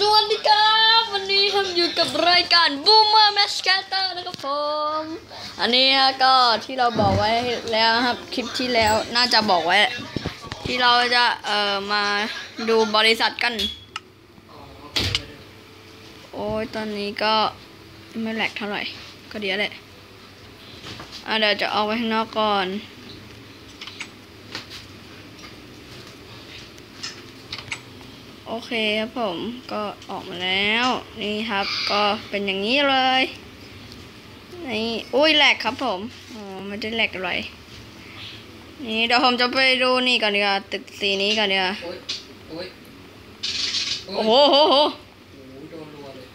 สวัสดีครับ วันนี้ทำอยู่กับรายการ Boomer m a s c a t e r นะครับผม อันนี้ฮะก็ที่เราบอกไว้แล้วครับคลิปที่แล้วน่าจะบอกไว้ ที่เราจะเอ่อมาดูบริษัทกัน โอ้ยตอนนี้ก็ไม่แหลกเท่าไหร่ก็เดียวแหละอะเดี๋ยวจะออกไปข้างนอกก่อน อเคครับผมก็ออกมาแล้วนี่ครับก็เป็นอย่างนี้เลยนี่อุ้ยแหลกครับผมอ๋อไม่ได้แหลกอะไรนี่เดี๋ยวผมจะไปดูนี่ก่อนดีกว่าตึกสีนี้ก่อนดีกว่าโอ๊ยโอ๊ยโอ้โหโหโหโอ้โหโดนรัวเลย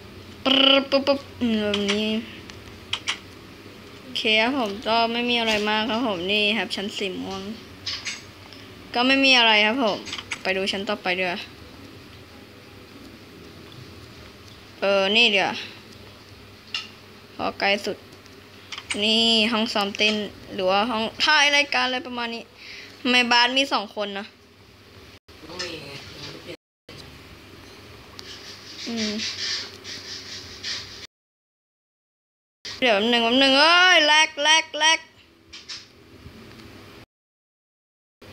ปึ๊บปึ๊บปึ๊บอืมแบบนี้โอเคครับผมก็ไม่มีอะไรมากครับผมนี่ครับชั้นสีม่วง ก็ไม่มีอะไรครับผมไปดูชั้นต่อไปเดี๋ยวา เออ นี่เดี๋ยวพอไกลสุด นี่ห้องซ้อมเต้น หรือว่าห้องถ่ายรายการอะไรประมาณนี้ไมบ้านมีสองคนนะ อืม เดี๋ยวหนึ่งหนึ่งเอ้ยแลกแลกแลก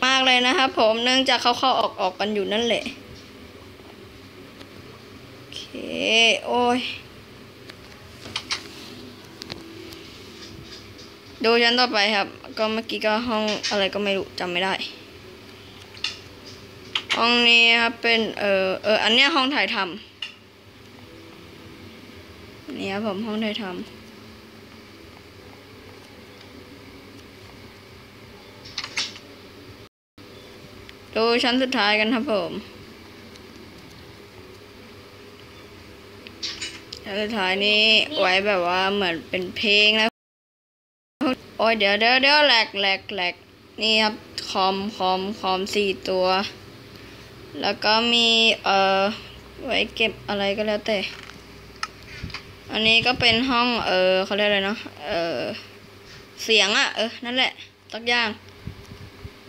มากเลยนะครับผมเนื่องจากเขาเข้าออกออกกันอยู่นั่นแหละ โอเคโอ้ย ดูชั้นต่อไปครับ ก็เมื่อกี้ก็ห้องอะไรก็ไม่รู้จำไม่ได้ ห้องนี้ครับเป็นเออเอออันเนี้ยห้องถ่ายทำนี่ครับผมห้องถ่ายทำดูชั้นสุดท้ายกันครับผม ชั้นสุดท้ายนี้ไว้แบบว่าเหมือนเป็นเพลงนะโอ้ยเดี๋ยวเดี๋ยวเดี๋ยวแหลกแหลกแหลกนี่ครับคอมคอมคอมสี่ตัว แล้วก็มีเอ่อไว้เก็บอะไรก็แล้วแต่ อันนี้ก็เป็นห้องเออเขาเรียกอะไรเนาะเออเสียงอะ่ะเออนั่นแหละตักอย่าง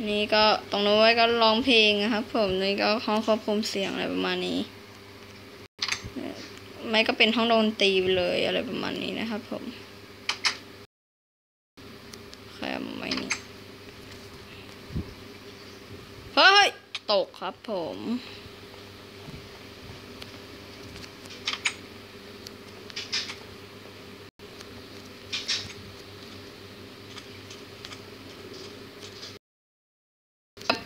นี่ก็ตรงนู้นไว้ก็ร้องเพลงนะครับ ผมนี่ก็ห้องควบคุมเสียงอะไรประมาณนี้ ไม่ก็เป็นห้องดนตรีไปเลยอะไรประมาณนี้นะครับผมใครเอามาไว้นี่เฮ้ยตกครับผม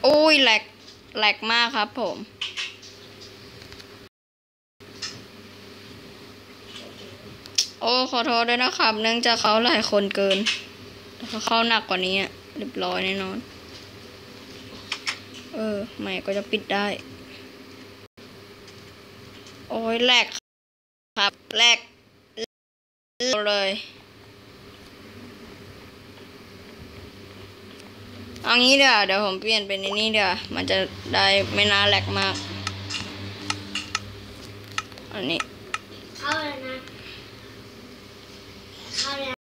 อุ้ยแหลกแหลกมากครับผม โอ้ขอโทษด้วยนะครับ เนื่องจากเขาหลายคนเกินถ้าเขาเข้าหนักกว่านี้เรียบร้อยแน่นอน เออไม่ก็จะปิดได้ โอ้ยแหลกครับแหลกเลยเอางี้เดี๋ยวเดี๋ยวผมเปลี่ยนเป็นอันนี้เดี๋ยวมันจะได้ไม่น่าแหลกมาก อันนี้เข้าเลยนะ เข้าเลยนะ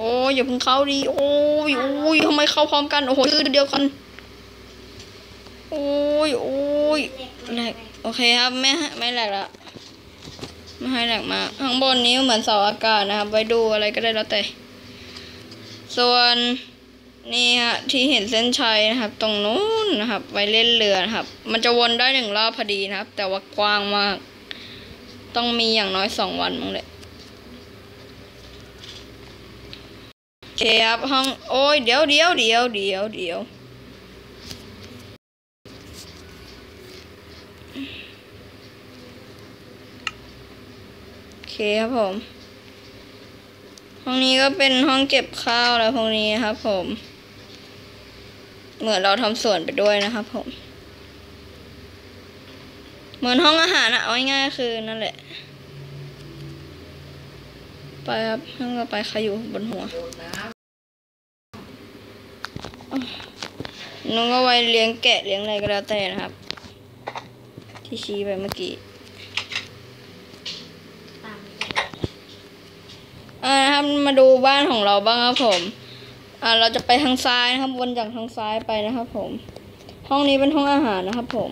โอ้ยอย่าเพิ่งเข้าดิโอ้ยโอ้ยทำไมเข้าพร้อมกันโอ้โหชื่อเดียวกันโอ้ยโอ้ยแหลกโอเคครับไม่ให้ไม่แหลกละไม่ให้แหลกมาข้างบนนี้เหมือนเสาอากาศนะครับ ไว้ดูอะไรก็ได้แล้วแต่ ส่วนนี่ฮะที่เห็นเส้นชัยนะครับ ตรงนู้นนะครับ ไว้เล่นเรือนะครับ มันจะวนได้หนึ่งรอบพอดีนะครับ แต่ว่ากว้างมาก ต้องมีอย่างน้อยสองวันมั้งเลย โอ เคครับห้องโอ้ยเดี๋ยวเดี๋ยวเดี๋ยวเดี๋ยวเดี๋ยวโอเคครับผม ห้องนี้ก็เป็นห้องเก็บข้าวแล้วพวกนี้ครับผม เหมือนเราทำสวนไปด้วยนะครับผม เหมือนห้องอาหารอะเอาง่ายๆคือนั่นแหละ ไปครับห้องต่อไปใครอยู่บนหัวโดนน้น้องก็ไว้เลี้ยงแกะเลี้ยงอะไรก็แล้วแต่นะครับ ที่ชี้ไปเมื่อกี้ตามใจอ่านะครับมาดูบ้านของเราบ้างครับผมอ่าเราจะไปทางซ้ายนะครับวนจากทางซ้ายไปนะครับ ผม ห้องนี้เป็นห้องอาหารนะครับ ผม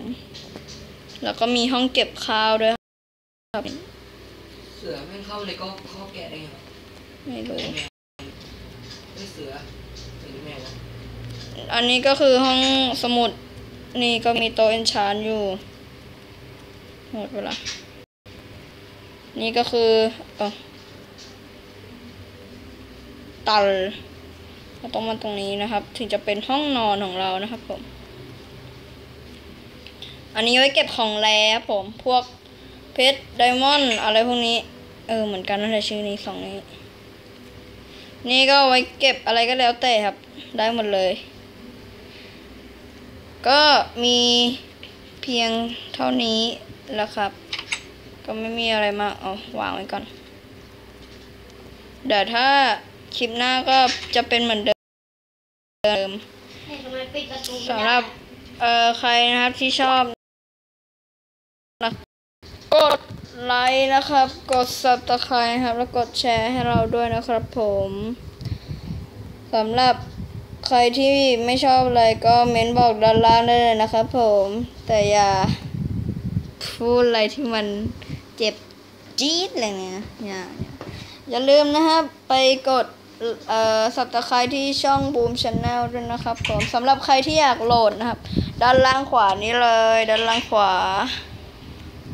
แล้วก็มีห้องเก็บข้าวด้วยครับ เสือแม่งเข้าเลยก็เข้าแกะได้ไงวะไม่รู้แมวไม่เสือเสือหรือแมววะอันนี้ก็คือห้องสมุด นี่ก็มีโต๊ะเอนชานอยู่หมดเวลานี่ก็คือเออตัลเราต้องมาตรงนี้นะครับ ถึงจะเป็นห้องนอนของเรานะครับผม อันนี้ไว้เก็บของแร่ครับผม พวก เพชรไดมอนด์อะไรพวกนี้ เออเหมือนกันนั่นแหละชื่อนี้สองนี้ นี่ก็ไว้เก็บอะไรก็แล้วแต่ครับ ได้หมดเลย ก็มีเพียงเท่านี้แล้วครับ ก็ไม่มีอะไรมากเอาวางไว้ก่อน เดี๋ยวถ้าคลิปหน้าก็จะเป็นเหมือนเดิมเฮ้ยทำไมปิดประตูไม่ได้สำหรับ เอ่อ ใครนะครับที่ชอบนะ กดไลค์นะครับ กด subscribe ครับ แล้วกดแชร์ให้เราด้วยนะครับผมสำหรับใครที่ไม่ชอบอะไรก็เม้นบอกด้านล่างได้เลยนะครับผม แต่อย่าพูดอะไรที่มันเจ็บจี๊ดอะไรเนี่ยอย่าอย่าลืมนะครับไปกดเอ่อสับตะไคร้ที่ช่องบูมช n แนลด้วยนะครับผมสำหรับใครที่อยากโหลดนะครับ ด้านล่างขวานี้เลย ด้านล่างขวา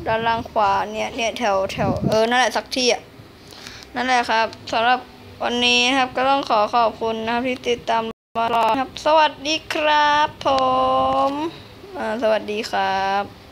ด้านล่างขวาเนี่ยเนี่ยแถวแถวเออนั่นแหละสักที่อะนั่นแหละครับสำหรับวันนี้นะครับก็ต้องขอขอบคุณนะครับที่ติดตามมารอครับ สวัสดีครับผมสวัสดีครับ